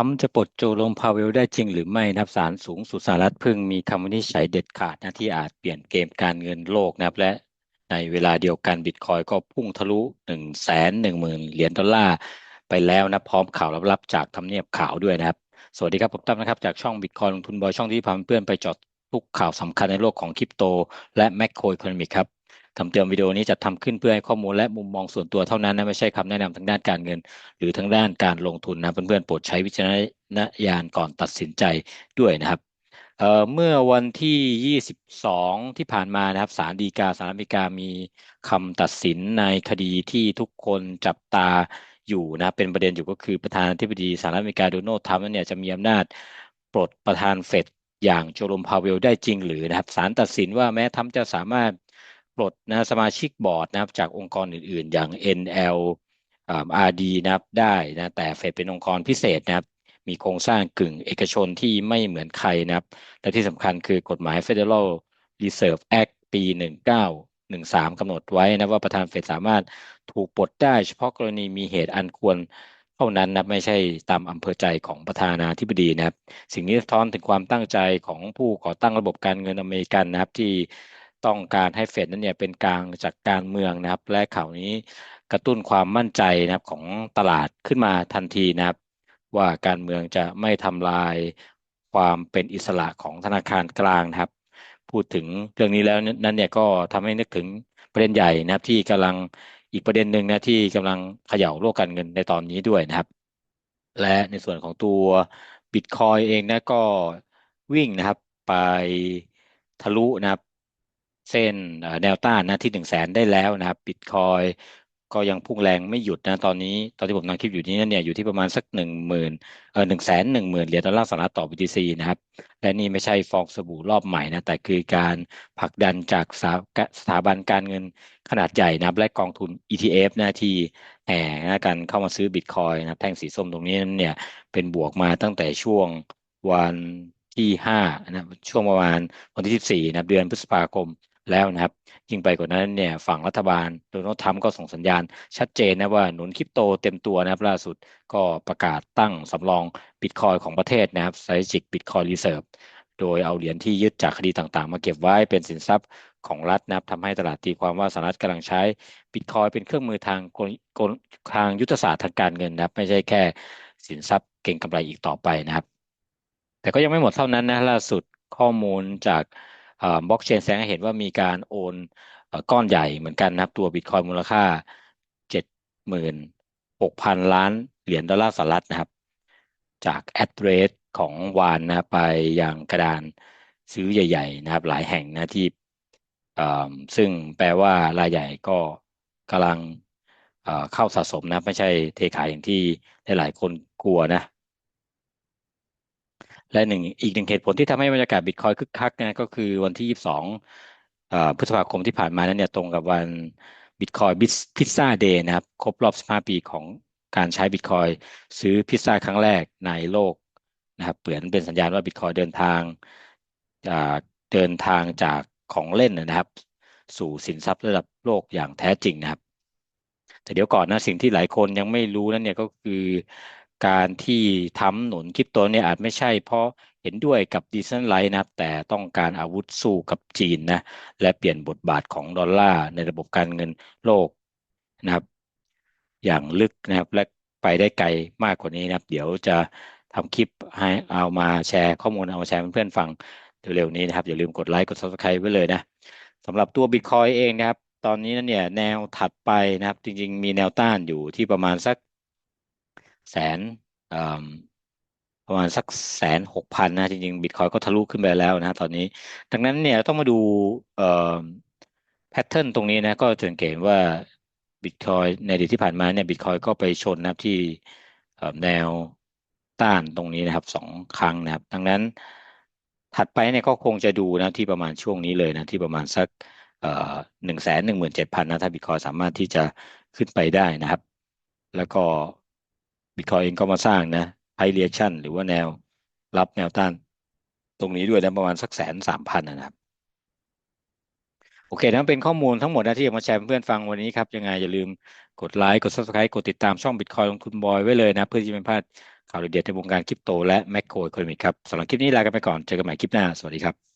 ทรัมป์จะปลดโจโรมพาเวลได้จริงหรือไม่นะครับศาลสูงสุดสหรัฐเพิ่งมีคำวินิจฉัยเด็ดขาดนะที่อาจเปลี่ยนเกมการเงินโลกนะครับและในเวลาเดียวกันบิตคอยก็พุ่งทะลุหนึ่งแสนหนึ่งหมื่นเหรียญดอลลาร์ไปแล้วนะพร้อมข่าวลับๆจากทำเนียบข่าวด้วยนะครับ สวัสดีครับผมตั้มนะครับ จากช่องบิตคอยลงทุนบอยช่องที่พาเพื่อนไปจอดทุกข่าวสำคัญในโลกของคริปโต และแมคโครอีโคโนมิกครับ คำเตือนวิดีโอนี้จะทำขึ้นเพื่อให้ข้อมูลและมุมมองส่วนตัวเท่านั้นนะไม่ใช่คำแนะนำทางด้านการเงิน หรือทางด้านการลงทุนนะเพื่อนๆโปรดใช้วิจารณญาณก่อนตัดสินใจด้วยนะครับเเมื่อวันที่ 22 ที่ผ่านมานะครับศาลฎีกาสหรัฐอเมริกามีคำตัดสินในคดีที่ทุกคนจับตาอยู่นะเป็นประเด็นอยู่ก็คือประธานาธิบดีสหรัฐอเมริกาโดนัลด์ทรัมป์เนี่ยจะมีอำนาจปลดประธานเฟดอย่างโจโรมพาเวลได้จริงหรือนะครับศาลตัดสินว่าแม้ทรัมป์จะสามารถ ปลดนะสมาชิกบอร์ดนะครับจากองค์กรอื่นๆ อย่าง NL อา RD นะครับได้นะแต่เฟดเป็นองค์กรพิเศษนะครับมีโครงสร้างกึ่งเอกชนที่ไม่เหมือนใครนะครับ และที่สำคัญคือกฎหมาย Federal Reserve Act ปี 1913กำหนดไว้นะว่าประธานเฟดสามารถถูกปลดได้เฉพาะกรณีมีเหตุอันควรเท่านั้นนะไม่ใช่ตามอำเภอใจของประธานาธิบดีนะครับ สิ่งนี้สะท้อนถึงความตั้งใจของผู้ก่อตั้งระบบการเงินอเมริกันนะครับที่ ต้องการให้เฟดนั้นเนี่ยเป็นกลางจากการเมืองนะครับ และข่าวนี้กระตุ้นความมั่นใจนะครับของตลาดขึ้นมาทันทีนะครับ ว่าการเมืองจะไม่ทำลายความเป็นอิสระของธนาคารกลางนะครับ พูดถึงเรื่องนี้แล้วนั้นเนี่ยก็ทำให้นึกถึงประเด็นใหญ่นะครับ ที่กำลังอีกประเด็นหนึ่งนะที่กำลังเขย่าโลกการเงินในตอนนี้ด้วยนะครับ และในส่วนของตัวบิตคอยเองนะก็วิ่งนะครับไปทะลุนะครับ เส้นแนวต้านนะที่หนึ่งแสนได้แล้วนะครับบิตคอยก็ยังพุ่งแรงไม่หยุดนะตอนนี้ตอนที่ผมนั่งคลิปอยู่นี้เนี่ยอยู่ที่ประมาณสักหนึ่งหมื่นเอ่อหนึ่งแสนหนึ่งหมื่นเหรียญดอลลาร์สหรัฐต่อ BTC นะครับและนี่ไม่ใช่ฟองสบู่รอบใหม่นะแต่คือการผลักดันจากสถาบันการเงินขนาดใหญ่นะและกองทุน ETF นะที่แห่นะกันเข้ามาซื้อบิตคอยนะแท่งสีส้มตรงนี้เนี่ยเป็นบวกมาตั้งแต่ช่วงวันที่ห้านะช่วงประมาณวันที่สิบสี่นะเดือนพฤษภาคม แล้วนะครับ ยิ่งไปกว่านั้นเนี่ยฝั่งรัฐบาลโดนัลด์ทรัมป์ก็ส่งสัญญาณ ชัดเจนนะว่าหนุนคริปโตเต็มตัวนะครับล่าสุดก็ประกาศตั้งสำรองบิตคอยของประเทศนะครับ strategic bitcoin reserve โดยเอาเหรียญที่ยึดจากคดีต่างๆ มาเก็บไว้เป็นสินทรัพย์ของรัฐนะครับทำให้ตลาดตีความว่าสหรัฐกำลังใช้บิตคอยเป็นเครื่องมือทางกลทางยุทธศาสตร์ทางการเงินนะครับ ไม่ใช่แค่สินทรัพย์เก่งกำไรอีกต่อไปนะครับ แต่ก็ยังไม่หมดเท่านั้นนะล่าสุดข้อมูลจาก บล็อกเชนแสดงให้เห็นว่ามีการโอนก้อนใหญ่เหมือนกันนะครับ ตัวบิตคอยมูลค่าเจ็ดหมื่นหกพันล้านเหรียญดอลลาร์สหรัฐนะครับ จากแอดเรสของวานนะไปยังกระดานซื้อใหญ่ ๆ นะครับ หลายแห่งนะที่ซึ่งแปลว่ารายใหญ่ก็กำลังเข้าสะสมนะ ไม่ใช่เทขายอย่างที่หลายคนกลัวนะ และหนึ่งอีกหนึ่งเหตุผลที่ทำให้บรรยากาศบิตคอยคึกคักนะก็คือวันที่ 22พฤษภาคมที่ผ่านมานั้นเนี่ยตรงกับวันบิตคอยพิซซ่าเดย์นะครับ ครบรอบ 15 ปีของการใช้บิตคอยซื้อพิซซ่าครั้งแรกในโลกนะครับเปลือนเป็นสัญญาณว่าบิตคอยเดินทางจากเดินทางจากของเล่นนะครับ สู่สินทรัพย์ระดับโลกอย่างแท้จริงนะครับ แต่เดี๋ยวก่อนนะสิ่งที่หลายคนยังไม่รู้นั่นเนี่ยก็คือ การที่ทำหนุนคริปโตเนี่ยอาจไม่ใช่เพราะเห็นด้วยกับดิจิทัลไลท์นะแต่ต้องการอาวุธสู้กับจีนนะและเปลี่ยนบทบาทของดอลลาร์ในระบบการเงินโลกนะครับ อย่างลึกนะครับและไปได้ไกลมากกว่านี้นะครับ เดี๋ยวจะทำคลิปให้เอามาแชร์ข้อมูลเอามาแชร์เพื่อนๆฟังเร็วๆนี้นะครับ อย่าลืมกดไลค์กด subscribe ไว้เลยนะสำหรับตัว Bitcoin เองนะครับ ตอนนี้นั่นเนี่ยแนวถัดไปนะครับ จริงๆ มีแนวต้านอยู่ที่ประมาณสัก แสนประมาณสักแสนหกพันนะจริงๆบิตคอยก็ทะลุขึ้นไปแล้วนะตอนนี้ ดังนั้นเนี่ยต้องมาดูแพทเทิร์นตรงนี้นะก็จะสังเกตว่าบิตคอยในอดีตที่ผ่านมาเนี่ยบิตคอยก็ไปชนนะที่แนวต้านตรงนี้นะครับสองครั้งนะครับ ดังนั้นถัดไปเนี่ยก็คงจะดูนะที่ประมาณช่วงนี้เลยนะที่ประมาณสักหนึ่งแสนหนึ่งหมื่นเจ็ดพันนะถ้าบิตคอยสามารถที่จะขึ้นไปได้นะครับ แล้วก็ บิตคอยเองก็มาสร้างนะไพเรียชันหรือว่าแนวรับแนวต้าน ตรงนี้ด้วยนะประมาณสักแสนสามพันนะครับ โอเคนั่นเป็นข้อมูลทั้งหมดนะที่มาแชร์เพื่อนฟังวันนี้ครับ ยังไงอย่าลืมกดไลค์กด subscribe กดติดตามช่อง Bitcoin ลงทุนบอยไว้เลยนะ เพื่อที่จะไม่พลาดข่าวเด็ดในวงการคริปโตและแมคโครอีโคโนมิกครับสำหรับคลิปนี้ลากันไปก่อนเจอกันใหม่คลิปหน้า สวัสดีครับ